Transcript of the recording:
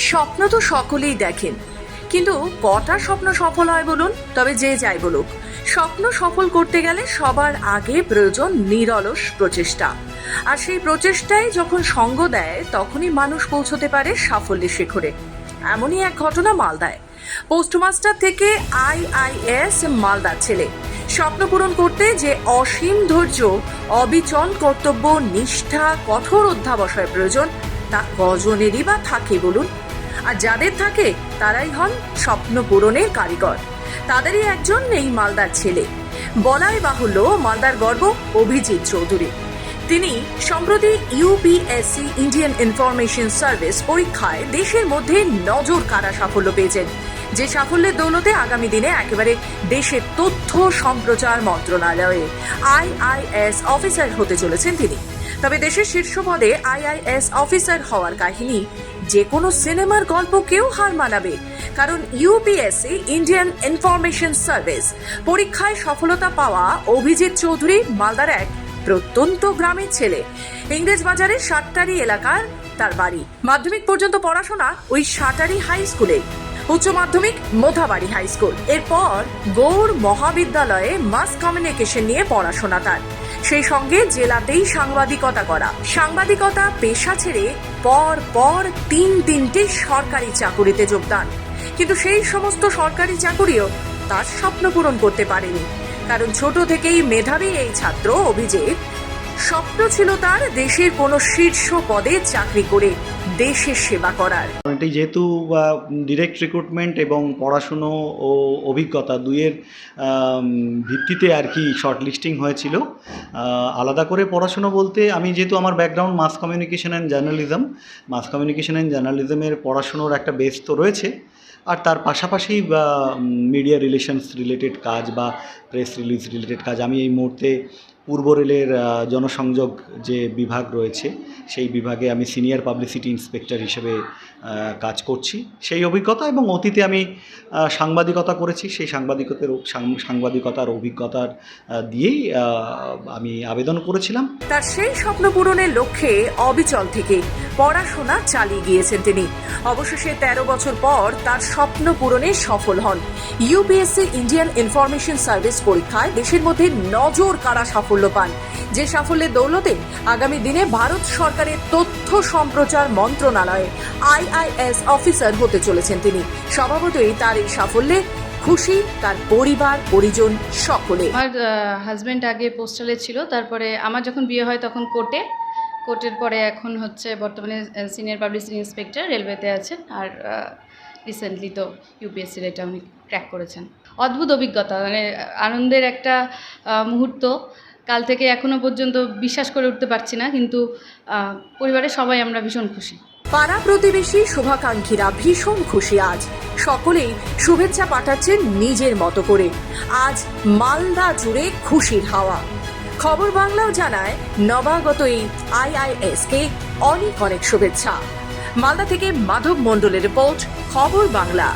স্বপ্ন তো সকলেই দেখেন। কিন্তু কটা স্বপ্ন সফল হয় বলুন? তবে যে যাই বলুক, স্বপ্ন সফল করতে গেলে সবার আগে প্রয়োজন নিরলস প্রচেষ্টা। আর সেই প্রচেষ্টায় যখন সঙ্গ দেয়, তখনই মানুষ পৌঁছতে পারে সাফল্যের শিখরে। এমনই এক ঘটনা মালদায়। পোস্টমাস্টার থেকে আইআইএস মালদার ছেলে। স্বপ্ন পূরণ করতে যে অসীম ধৈর্য, অবিচল কর্তব্য, নিষ্ঠা, কঠোর অধ্যাবসায় প্রয়োজন, তা কজনেরই বা থাকে বলুন? আর যাদের থাকে, তারাই হন স্বপ্ন পূরণের কারিগর। তাদেরই একজন এই মালদার ছেলে। বলাই বাহুল্য মালদার গর্ব অভিজিৎ চৌধুরী। তিনি সম্প্রতি ইউপিএসসি ইন্ডিয়ান ইনফরমেশন সার্ভিস পরীক্ষায় দেশের মধ্যে নজর কাড়া সাফল্য পেয়েছেন, যে সাফল্যের দৌলতে আগামী দিনে একেবারে দেশের তথ্য সম্প্রচার মন্ত্রণালয়ে আইআইএস অফিসার হতে চলেছেন তিনি। তবে দেশের শীর্ষ পদে আইআইএস অফিসার হওয়ার কাহিনী যে কোনো সিনেমার গল্পকেও হার মানাবে। কারণ ইউপিএসসি ইন্ডিয়ান ইনফরমেশন সার্ভিস পরীক্ষায় সফলতা পাওয়া অভিজিৎ চৌধুরী মালদার এক প্রত্যন্ত গ্রামের ছেলে। ইংরেজ বাজারের সাতটারি এলাকার তার বাড়ি। মাধ্যমিক পর্যন্ত পড়াশোনা ওই সাটারি হাই স্কুলে। উচ্চ মাধ্যমিক মোথাবাড়ি হাই স্কুল। এরপর গৌড় মহাবিদ্যালয়ে মাস কমিউনিকেশন নিয়ে পড়াশোনা তার। সেই সঙ্গে জেলাতেই সাংবাদিকতা করা। সাংবাদিকতা পেশা ছেড়ে পর পর তিন তিনটে সরকারি চাকুরিতে যোগদান। কিন্তু সেই সমস্ত সরকারি চাকুরিও তার স্বপ্ন পূরণ করতে পারেনি। কারণ ছোট থেকেই মেধাবী এই ছাত্র অভিজিৎ স্বপ্ন ছিল তার দেশের কোনো শীর্ষ পদে চাকরি করে দেশের সেবা করার। যেহেতু ডিরেক্ট রিক্রুটমেন্ট এবং পড়াশুনো ও অভিজ্ঞতা দুইয়ের ভিত্তিতে আর কি শর্ট লিস্টিং হয়েছিল আলাদা করে পড়াশুনো বলতে আমি যেহেতু আমার background mass communication and journalism mass communication and জার্নালিজমের পড়াশুনোর একটা বেস তো রয়েছে। আর তার পাশাপাশি মিডিয়া রিলেশনস রিলেটেড কাজ বা প্রেস রিলিজ রিলেটেড কাজ, আমি এই মুহূর্তে পূর্ব রেলের জনসংযোগ যে বিভাগ রয়েছে, সেই বিভাগে আমি সিনিয়র পাবলিসিটি ইন্সপেক্টর হিসেবে কাজ করছি। সেই অভিজ্ঞতা এবং অতীতে আমি সাংবাদিকতা করেছি। সেই সাংবাদিকতার সাংবাদিকতার অভিজ্ঞতার দিয়েই আমি আবেদন করেছিলাম। তার সেই স্বপ্ন পূরণের লক্ষ্যে অবিচল থেকে পড়াশোনা চালিয়ে গিয়েছেন তিনি। অবশেষে তেরো বছর পর তার স্বপ্ন পূরণে সফল হন। ইউপিএসসি ইন্ডিয়ান ইনফরমেশন সার্ভিস পরীক্ষায় দেশের মধ্যে নজর কাড়া সাফল্য পান। যে সাফল্যের দৌলতে আগামী দিনে ভারত সরকারের তথ্য সম্প্রচার মন্ত্রণালয়ে আইআইএস অফিসার হতে চলেছেন তিনি। স্বভাবতই তার এই সাফল্যে খুশি তার পরিবার, পরিজন সকলে। আমার হাজব্যান্ড আগে পোস্টালে ছিল, তারপরে আমার যখন বিয়ে হয় তখন কোর্টে কোর্টের পরে এখন হচ্ছে বর্তমানে সিনিয়র পাবলিসিটি ইন্সপেক্টর রেলওয়েতে আছেন আর রিসেন্টলি তো ইউপিএসসির এটা উনি ক্র্যাক করেছেন। অদ্ভুত অভিজ্ঞতা মানে আনন্দের একটা মুহূর্ত। কাল থেকে এখনও পর্যন্ত বিশ্বাস করে উঠতে পারছি না, কিন্তু পরিবারের সবাই আমরা ভীষণ খুশি। পাড়া প্রতিবেশী শুভাকাঙ্ক্ষীরা ভীষণ খুশি আজ। সকলেই শুভেচ্ছা পাঠাচ্ছেন নিজের মতো করে। আজ মালদা জুড়ে খুশির হাওয়া। খবর বাংলাও জানায়, নবাগত এই আইআইএস কে অনেক অনেক শুভেচ্ছা। মালদা থেকে মাধব মণ্ডলের রিপোর্ট, খবর বাংলা।